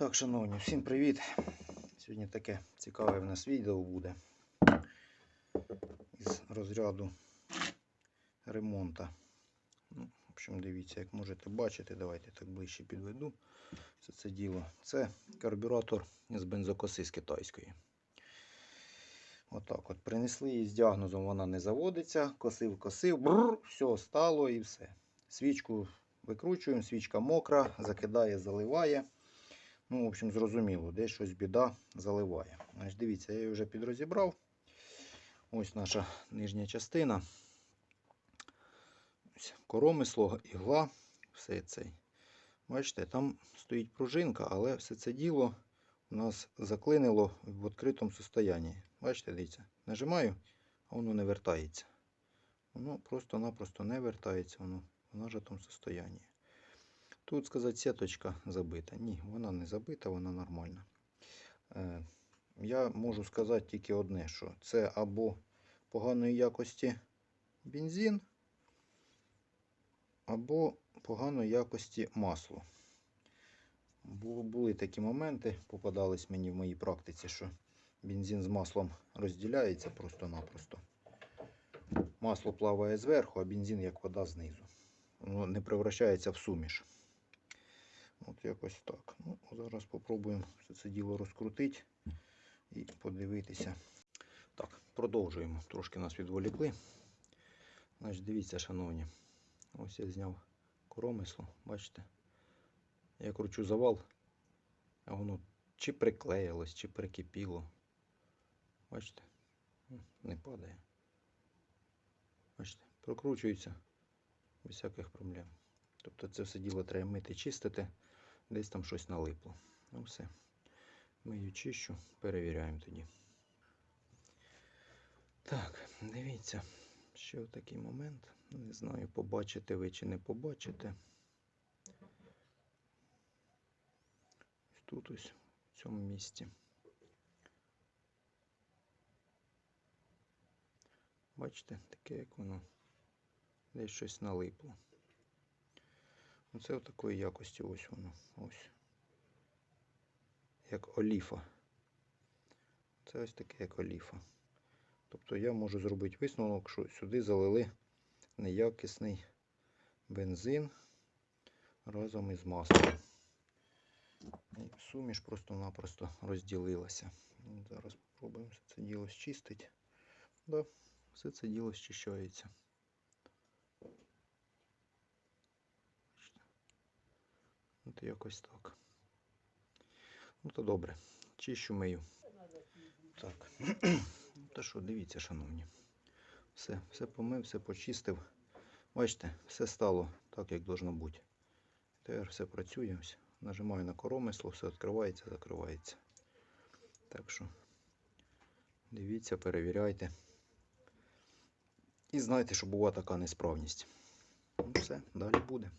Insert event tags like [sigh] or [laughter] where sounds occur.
Так, шановні, всім привіт. Сьогодні таке цікаве в нас відео буде із розряду ремонту. Ну, в общем, дивіться, як можете бачити, давайте так ближче підведу. Все це діло. Це карбюратор з бензокоси з китайської. Отак от. Принесли її з діагнозом, вона не заводиться. Косив, косив, все стало і все. Свічку викручуємо, свічка мокра, закидає, заливає. Ну, в общем, зрозуміло, десь щось біда заливає. Значить, дивіться, я її вже підрозібрав. Ось наша нижня частина. Ось коромисло, ігла, все цей. Бачите, там стоїть пружинка, але все це діло у нас заклинило в відкритому состоянні. Бачите, дивіться, нажимаю, а воно не вертається. Воно просто-напросто не вертається, воно в нажатому состоянні. Тут сказати, сіточка забита. Ні, вона не забита, вона нормальна. Е, я можу сказати тільки одне, що це або поганої якості бензин, або поганої якості масло. Були такі моменти, попадались мені в моїй практиці, що бензин з маслом розділяється просто-напросто. Масло плаває зверху, а бензин як вода знизу. Воно не превращається в суміш. От якось так. Ну, зараз спробуємо все це діло розкрутити і подивитися. Так, продовжуємо. Трошки нас відволікли. Значить, дивіться, шановні. Ось я зняв коромисло, бачите? Я кручу завал, а воно чи приклеїлось, чи прикипіло. Бачите? Не падає. Бачите, прокручується без всяких проблем. Тобто це все діло треба мити, чистити, десь там щось налипло. Ну все. Мию чищу, перевіряємо тоді. Так, дивіться, ще такий момент. Не знаю, побачите ви чи не побачите. Тут ось в цьому місці. Бачите, таке як воно десь щось налипло. Оце в такої якості ось воно. Ось. Як оліфа. Це ось таке як оліфа. Тобто я можу зробити висновок, що сюди залили неякісний бензин разом із маслом. І суміш просто-напросто розділилася. Ну, Зараз спробуємо все це діло зчистити. Да, все це діло зчищається. От якось так. Ну то добре. Чищу мию. Так. [clears throat] Та що, дивіться, шановні. Все, все помив, все почистив. Бачите, все стало так, як должно бути. Тепер все працює. Нажимаю на коромисло, все відкривається, закривається. Так що дивіться, перевіряйте. І знайте, що буває така несправність. Ну все, далі буде.